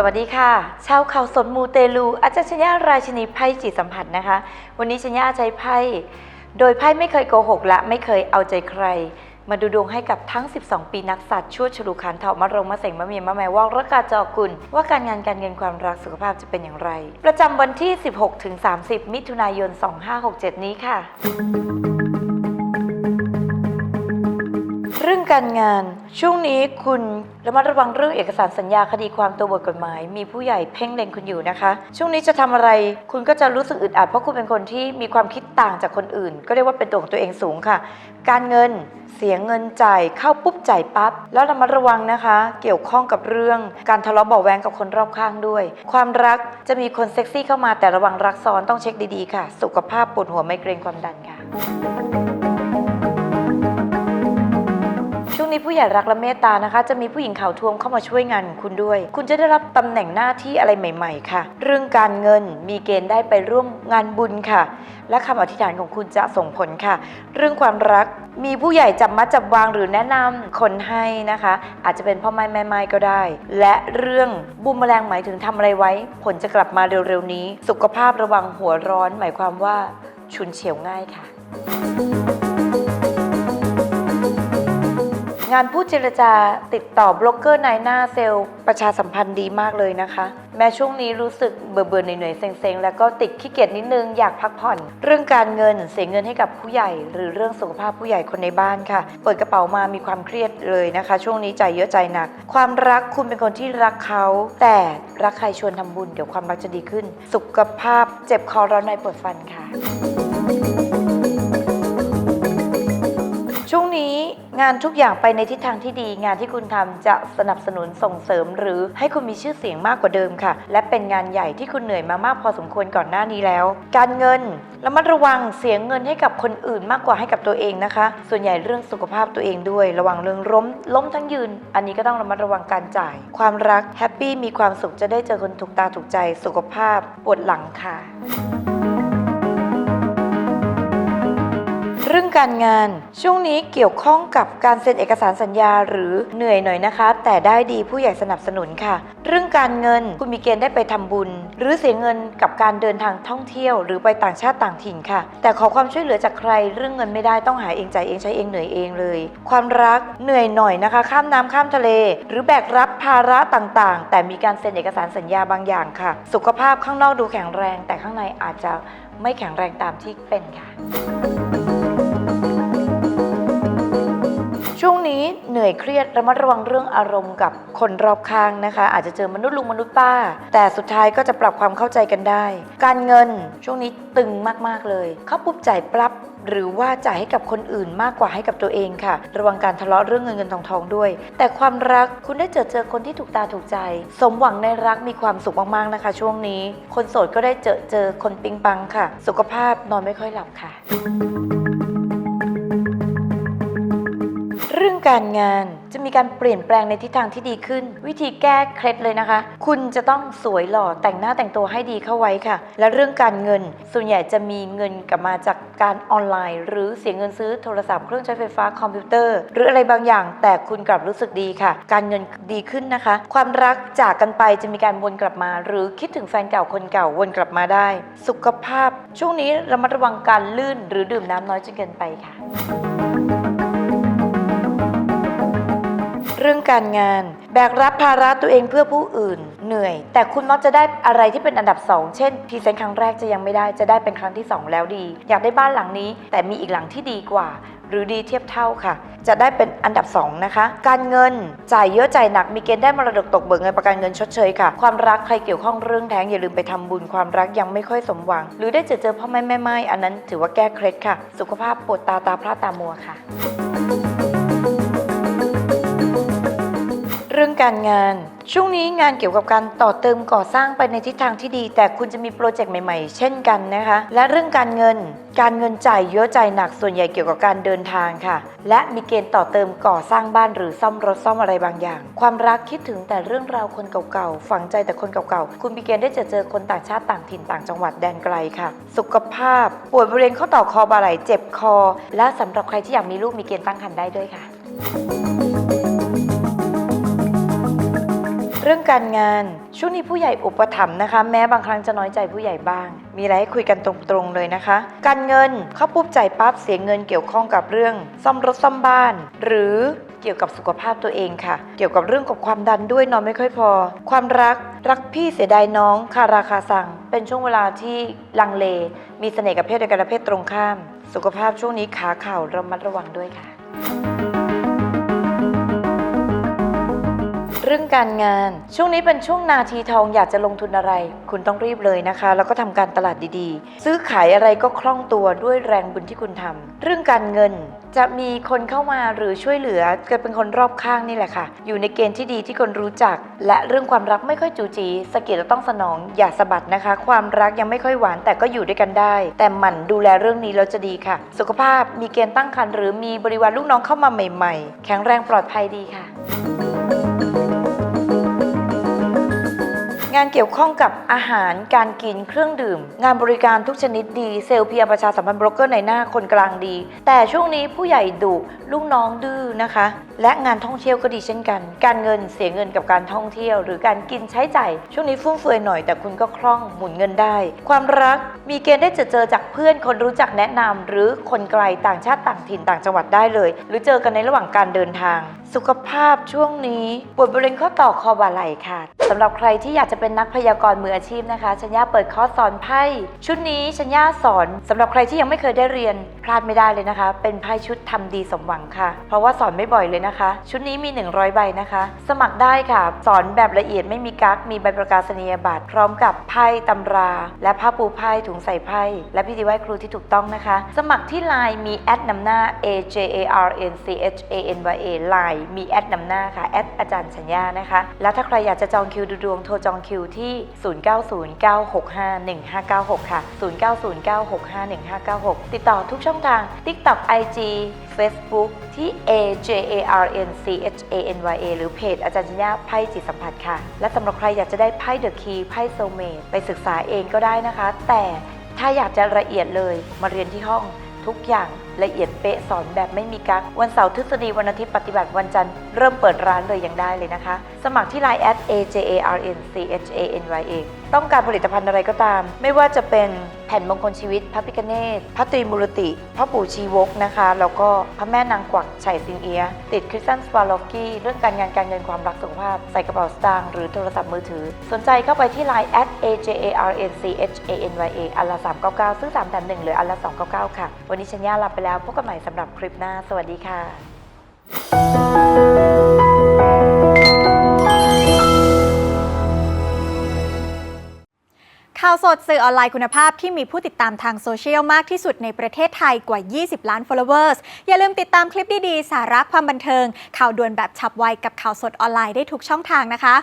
สวัสดีค่ะ ชาวเขาสนมูเตลู อาจารย์ชญญาราชินีไพ่จิตสัมผัสนะคะ วันนี้ชญญาใช้ไพ่โดยไพ่ไม่เคยโกหกและไม่เคยเอาใจใคร มาดูดวงให้กับทั้ง 12 ปีนักสัตว์ชั่วฉลูขันเถามารงมาเสงมะเมียมะแมวอกรักกาจอกุล ว่าการงานการเงินความรักสุขภาพจะเป็นอย่างไร ประจำวันที่ 16-30 มิถุนายน 2567 นี้ค่ะ การงาน ช่วงนี้คุณระมัดระวังเรื่องเอกสารสัญญาคดีความตัวบทกฎหมาย มีผู้ใหญ่เพ่งเล็งคุณอยู่นะคะ ช่วงนี้จะทำอะไรคุณก็จะรู้สึกอึดอัดเพราะคุณเป็นคนที่มีความคิดต่างจากคนอื่น ก็เรียกว่าเป็นตัวของตัวเองสูงค่ะ การเงินเสียเงินจ่ายเข้าปุ๊บจ่ายปั๊บแล้วระมัดระวังนะคะ เกี่ยวข้องกับเรื่องการทะเลาะเบาแวงกับคนรอบข้างด้วย ความรักจะมีคนเซ็กซี่เข้ามาแต่ระวังรักซ้อนต้องเช็คดีๆค่ะ สุขภาพปวดหัวไมเกรนความดันค่ะ ช่วงนี้ผู้ใหญ่รักและเมตตานะคะ จะมีผู้หญิงข่าวทวงเข้ามาช่วยงานของคุณด้วย คุณจะได้รับตำแหน่งหน้าที่อะไรใหม่ ๆ ค่ะ เรื่องการเงินมีเกณฑ์ได้ไปร่วมงานบุญค่ะ และคำอธิษฐานของคุณจะส่งผลค่ะ เรื่องความรักมีผู้ใหญ่จับมัดจับวางหรือแนะนำคนให้นะคะ อาจจะเป็นพ่อไม้แม่ไม้ก็ได้ และเรื่องบูมแมลงหมายถึงทำอะไรไว้ ผลจะกลับมาเร็วๆนี้ สุขภาพระวังหัวร้อน หมายความว่าฉุนเฉียวง่ายค่ะานผู้เจรจาติดต่อบล็อกเกอร์นายหน้าเซลล์ประชาสัมพันธ์ดีมากเลยนะคะ แม้ช่วงนี้รู้สึกเบื่อเบื่อๆเหนื่อยๆเซ็งๆ แล้วก็ติดขี้เกียจนิดนึงอยากพักผ่อน เรื่องการเงินเสียเงินให้กับผู้ใหญ่ หรือเรื่องสุขภาพผู้ใหญ่คนในบ้านค่ะ เปิดกระเป๋ามามีความเครียดเลยนะคะ ช่วงนี้ใจเยอะใจหนัก ความรักคุณเป็นคนที่รักเขา แต่รักใครชวนทำบุญเดี๋ยวความรักจะดีขึ้น สุขภาพเจ็บคอร้อนในปวดฟันค่ะ ช่วงนี้ งานทุกอย่างไปในทิศทางที่ดี งานที่คุณทำจะสนับสนุนส่งเสริม หรือให้คุณมีชื่อเสียงมากกว่าเดิมค่ะ และเป็นงานใหญ่ที่คุณเหนื่อยมามากพอสมควรก่อนหน้านี้แล้ว การเงินระมัดระวังเสียเงินให้กับคนอื่นมากกว่าให้กับตัวเองนะคะ ส่วนใหญ่เรื่องสุขภาพตัวเองด้วย ระวังเรื่องล้มล้มทั้งยืน อันนี้ก็ต้องระมัดระวังการจ่าย ความรักแฮปปี้มีความสุขจะได้เจอคนถูกตาถูกใจสุขภาพปวดหลังค่ะ รื่องการงาน ช่วงนี้เกี่ยวข้องกับการเซ็นเอกสารสัญญาหรือเหนื่อยหน่อยนะคะ แต่ได้ดีผู้ใหญ่สนับสนุนค่ะ เรื่องการเงินคุณมีเกณฑ์ได้ไปทำบุญ หรือเสียเงินกับการเดินทางท่องเที่ยว หรือไปต่างชาติต่างถิ่นค่ะ แต่ขอความช่วยเหลือจากใคร เรื่องเงินไม่ได้ต้องหาเองจ่ายเองใช้เองเหนื่อยเองเลย ความรักเหนื่อยหน่อยนะคะ ข้ามน้ำข้ามทะเล หรือแบกรับภาระต่างๆ แต่มีการเซ็นเอกสารสัญญาบางอย่างค่ะ สุขภาพข้างนอกดูแข็งแรง แต่ข้างในอาจจะไม่แข็งแรงตามที่เป็นค่ะ นี้เหนื่อยเครียดระมัดระวังเรื่องอารมณ์กับคนรอบข้างนะคะ อาจจะเจอมนุษย์ลุงมนุษย์ป้า แต่สุดท้ายก็จะปรับความเข้าใจกันได้ การเงินช่วงนี้ตึงมากๆเลยเขาปุ๊บจ่ายปรับหรือว่าจ่ายให้กับคนอื่นมากกว่าให้กับตัวเองค่ะ ระวังการทะเลาะเรื่องเงินเงินทองทองด้วย แต่ความรักคุณได้เจอเจอคนที่ถูกตาถูกใจ สมหวังในรักมีความสุขมากๆนะคะ ช่วงนี้ คนโสดก็ได้เจอเจอคนปิงปังค่ะ สุขภาพนอนไม่ค่อยหลับค่ะ รื่องการงานจะมีการเปลี่ยนแปลงในทิศทางที่ดีขึ้น วิธีแก้เคล็ดเลยนะคะ คุณจะต้องสวยหล่อแต่งหน้าแต่งตัวให้ดีเข้าไว้ค่ะ และเรื่องการเงินส่วนใหญ่จะมีเงินกลับมาจากการออนไลน์ หรือเสียเงินซื้อโทรศัพท์เครื่องใช้ไฟฟ้าคอมพิวเตอร์ หรืออะไรบางอย่าง แต่คุณกลับรู้สึกดีค่ะ การเงินดีขึ้นนะคะ ความรักจากกันไปจะมีการวนกลับมา หรือคิดถึงแฟนเก่าคนเก่าวนกลับมาได้ สุขภาพ ช่วงนี้ระมัดระวังการลื่น หรือดื่มน้ำน้อยจนเกินไปค่ะ เรื่องการงาน แบกรับภาระตัวเองเพื่อผู้อื่น เหนื่อย แต่คุณมักจะได้อะไรที่เป็นอันดับ 2 เช่นพรีเซนต์ครั้งแรกจะยังไม่ได้จะได้เป็นครั้งที่ 2 แล้วดี อยากได้บ้านหลังนี้ แต่มีอีกหลังที่ดีกว่า หรือดีเทียบเท่าค่ะ จะได้เป็นอันดับ 2 นะคะ การเงินจ่ายเยอะจ่ายหนักมีเกณฑ์ได้มรดกตกเบิกเงินประกันเงินชดเชยค่ะ ความรักใครเกี่ยวข้องเรื่องแท้งอย่าลืมไปทำบุญความรักยังไม่ค่อยสมหวัง หรือได้เจอเจอพ่อแม่แม่ไม้อันนั้นถือว่าแก้เคล็ดค่ะ สุขภาพปวดตาตาพร่าตามัวค่ะ รื่องการงาน ช่วงนี้งานเกี่ยวกับการต่อเติมก่อสร้างไปในทิศทางที่ดี แต่คุณจะมีโปรเจกต์ใหม่ๆ เช่นกันนะคะ และเรื่องการเงิน การเงินจ่ายเยอะจ่ายหนักส่วนใหญ่เกี่ยวกับการเดินทางค่ะ และมีเกณฑ์ต่อเติมก่อสร้างบ้านหรือซ่อมรถซ่อมอะไรบางอย่าง ความรักคิดถึงแต่เรื่องราวคนเก่าๆฝังใจแต่คนเก่าๆคุณมีเกณฑ์ได้เจอเจอคนต่างชาติต่างถิ่นต่างจังหวัดแดนไกลค่ะ สุขภาพปวดบริเวณข้อต่อคอบาไหล่เจ็บคอ และสำหรับใครที่อยากมีลูกมีเกณฑ์ตั้งครรภ์ได้ด้วยค่ะ รื่องการงานช่วงนี้ผู้ใหญ่อุปถัมภ์นะคะ แม้บางครั้งจะน้อยใจผู้ใหญ่บ้าง มีอะไรให้คุยกันตรงๆเลยนะคะ การเงินเข้าปุ๊บจ่ายปั๊บเสียเงินเกี่ยวข้องกับเรื่อง ซ่อมรถซ่อมบ้าน หรือเกี่ยวกับสุขภาพตัวเองค่ะ เกี่ยวกับเรื่องกับความดันด้วยนอนไม่ค่อยพอ ความรักรักพี่เสียดายน้องคาราคาสั่ง เป็นช่วงเวลาที่ลังเล มีเสน่ห์กับเพศเดียวกันและเพศตรงข้าม สุขภาพช่วงนี้ขาเข่าระมัดระวังด้วยค่ะ เรื่องการงาน ช่วงนี้เป็นช่วงนาทีทองอยากจะลงทุนอะไร คุณต้องรีบเลยนะคะ แล้วก็ทำการตลาดดีๆ ซื้อขายอะไรก็คล่องตัวด้วยแรงบุญที่คุณทำเรื่องการเงินจะมีคนเข้ามาหรือช่วยเหลือเกิดเป็นคนรอบข้างนี่แหละค่ะ อยู่ในเกณฑ์ที่ดีที่คนรู้จัก และเรื่องความรักไม่ค่อยจูจีสะกิดแล้วต้องสนองอย่าสะบัดนะคะ ความรักยังไม่ค่อยหวานแต่ก็อยู่ด้วยกันได้ แต่หมั่นดูแลเรื่องนี้แล้วจะดีค่ะ สุขภาพมีเกณฑ์ตั้งครรภ์หรือมีบริวารลูกน้องเข้ามาใหม่ ๆ แข็งแรงปลอดภัยดีค่ะ งานเกี่ยวข้องกับอาหารการกินเครื่องดื่ม งานบริการทุกชนิดดี เซลเพียประชาสัมพันธ์โบรกเกอร์ในหน้าคนกลางดี แต่ช่วงนี้ผู้ใหญ่ดุลูกน้องดื้อนะคะ และงานท่องเที่ยวก็ดีเช่นกัน การเงินเสียเงินกับการท่องเที่ยว หรือการกินใช้จ่ายช่วงนี้ฟุ่มเฟือยหน่อยแต่คุณก็คล่องหมุนเงินได้ ความรักมีเกณฑ์ได้เจอเจอจากเพื่อนคนรู้จักแนะนำหรือคนไกลต่างชาติต่างถิ่นต่างจังหวัดได้เลย หรือเจอกันในระหว่างการเดินทางสุขภาพช่วงนี้ปวดบริเวณข้อต่อคอบ่าไหล่ค่ะสำหรับใครที่อยากจะเป็นนักพยากรณ์มืออาชีพนะคะชัญญาเปิดคอร์สสอนไพ่ชุดนี้ชัญญาสอนสำหรับใครที่ยังไม่เคยได้เรียน ลาดไม่ได้เลยนะคะ เป็นไพ่ชุดทำดีสมหวังค่ะ เพราะว่าสอนไม่บ่อยเลยนะคะ ชุดนี้มี 100 ใบนะคะ สมัครได้ค่ะ สอนแบบละเอียดไม่มีกักมีใบประกาศนียบัตรพร้อมกับไพ่ตำรา และผ้าปูไพ่ถุงใส่ไพ่และพิธีไหว้ครูที่ถูกต้องนะคะ สมัครที่ไลน์มีแอดนำหน้า A J A R N C H A N Y A ไลน์มีแอดนำหน้าค่ะแอดอาจารย์ชัญญานะคะ แล้วถ้าใครอยากจะจองคิวดูดวงโทรจองคิวที่ 0909651596 ค่ะ 0909651596 ติดต่อทุกช่องทาง TikTok IG Facebook ที่ A J A R N C H A N Y A หรือเพจอาจารย์ชัญญาไพ่จิตสัมผัสค่ะ และสำหรับใครอยากจะได้ไพ่เดอะคีไพ่โซเมตไปศึกษาเองก็ได้นะคะ แต่ถ้าอยากจะละเอียดเลยมาเรียนที่ห้องทุกอย่าง ละเอียดเป๊ะสอนแบบไม่มีกักวันเสาร์ทฤษฎีวันอาทิตย์ปฏิบัติวันจันทร์เริ่มเปิดร้านเลยยังได้เลยนะคะ สมัครที่ Line at a j a r n c h a n y a ต้องการผลิตภัณฑ์อะไรก็ตาม ไม่ว่าจะเป็นแผ่นมงคลชีวิต พระพิคเนตพระตรีมูรติพระปู่ชีวกนะคะ แล้วก็พระแม่นางกวักไฉสิงเอีย ติดคริสตันสปาล็อกกี้เรื่องการงานการเงินความรักสุขภาพ ใส่กระเป๋าสตางค์หรือโทรศัพท์มือถือ สนใจเข้าไปที่ Line at a j a r n c h a n y a อันละ399ซื้อ3แถม1เหลืออันละ299 ค่ะ วันนี้ชัญญาลาไปแล้วพบกันใหม่สำหรับคลิปหน้า สวัสดีค่ะข่าวสดสื่อออนไลน์คุณภาพที่มีผู้ติดตามทางโซเชียลมากที่สุดในประเทศไทยกว่า 20 ล้าน followers อย่าลืมติดตามคลิปดี ๆ สาระความบันเทิง ข่าวด่วนแบบฉับไวกับข่าวสดออนไลน์ได้ทุกช่องทางนะคะ